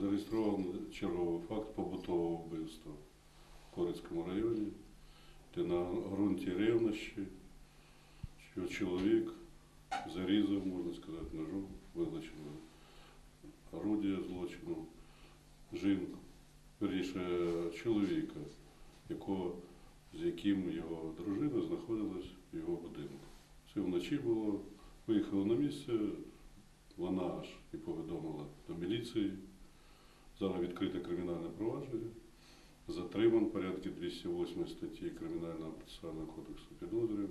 Зареєстрований черговий факт побутового вбивства в Корицькому районі, де на ґрунті ревнощі, що чоловік зарізав, можна сказати, ножом, вилучено орудія злочину, жінку, верніше чоловіка, якого, з яким його дружина знаходилась в його будинку. Це вночі було, виїхали на місце, вона аж і повідомила до міліції. Зараз відкрите кримінальне провадження. Затриман в порядку 208 статті Кримінального процесуального кодексу підозрюваний,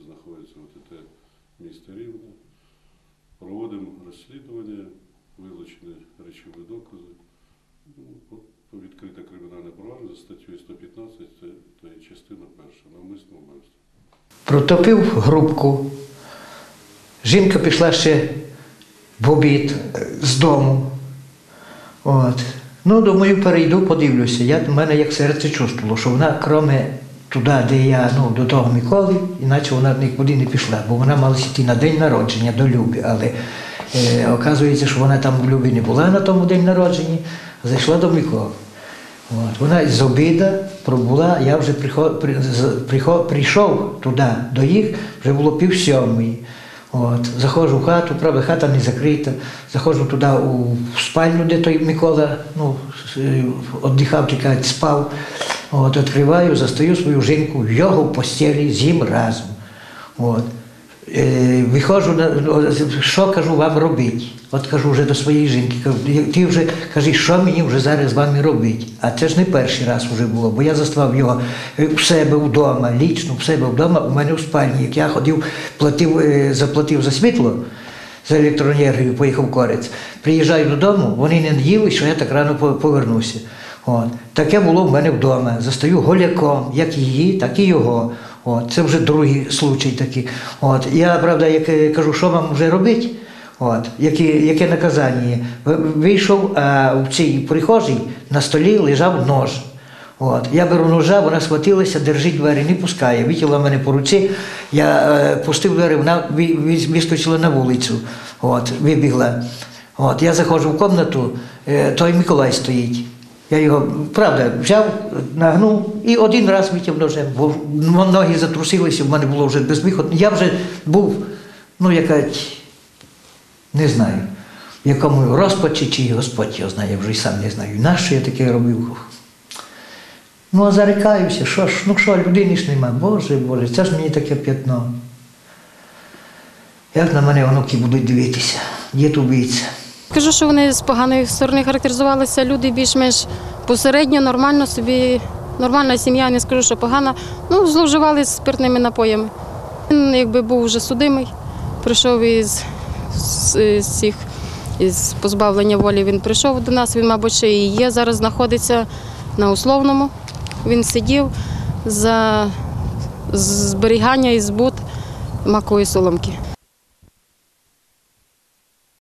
знаходиться в ОТТ міста Рівне. Проводимо розслідування, вилучені речові докази. Ну, по- по відкрите кримінальне провадження за статтею 115, це, частина перша, навмисне вбивство. Протопив грубку. Жінка пішла ще в обід е, з дому. От. Ну, думаю, перейду, подивлюся. Я, в мене як серце чувствувало, що вона, кроме туди, де я, ну, до того Миколи, іначе вона нікуди не пішла, бо вона мала йти на день народження до Любі. Але е, оказується, що вона там в Любі не була на тому день народження, а зайшла до Миколи. От. Вона з обіда пробула, я вже приход, при, приход, прийшов туди до їх, вже було пів сьомої. От. Заходжу в хату, правда, хата не закрита. Заходжу туди у спальню, де той Микола ну, віддихав, тікать, спав. От, відкриваю, застаю свою жінку в його в постелі з ним разом. От. Е, виходжу, на, ну, що кажу вам робити? От кажу вже до своєї жінки, кажу, ти вже кажи, що мені вже зараз з вами робити? А це ж не перший раз вже було, бо я заставав його е, у себе вдома, лічно у себе вдома, у мене в спальні. Як я ходив, платив, е, заплатив за світло, за електроенергію, поїхав в Корець. Приїжджаю додому, вони не їли, що я так рано повернуся. От. Таке було в мене вдома. Застаю голяком, як її, так і його. От. Це вже другий случай такий. От. Я, правда, як е, кажу, що вам вже робити? От. Яке, яке наказання є? Вийшов, а в цій прихожій на столі лежав нож. От. Я беру ножа, вона схватилася, держить двері, не пускає. Витягла мене по руці, я е, пустив двері, вона вискочила на вулицю, от, вибігла. От. Я заходжу в кімнату, е, той Миколай стоїть. Я його, правда, взяв, нагнув і один раз витяг ножем, бо ноги затрусилися, в мене було вже безвиходно. Я вже був, ну, якась, не знаю, в якому розпачі, чи Господь його знає, я вже й сам не знаю. Нащо я таке робив? Ну, а зарикаюся, що ж, ну що, людини ж нема. Боже, Боже, це ж мені таке п'ятно. Як на мене онуки будуть дивитися, дід убійця. Кажу, що вони з поганої сторони характеризувалися. Люди більш-менш посередньо, нормально собі, нормальна сім'я, не скажу, що погана. Ну, зловживали спиртними напоями. Він якби був вже судимий, прийшов із, з, цих із позбавлення волі. Він прийшов до нас. Він, мабуть, ще і є. Зараз знаходиться на условному. Він сидів за зберігання і збут макової соломки.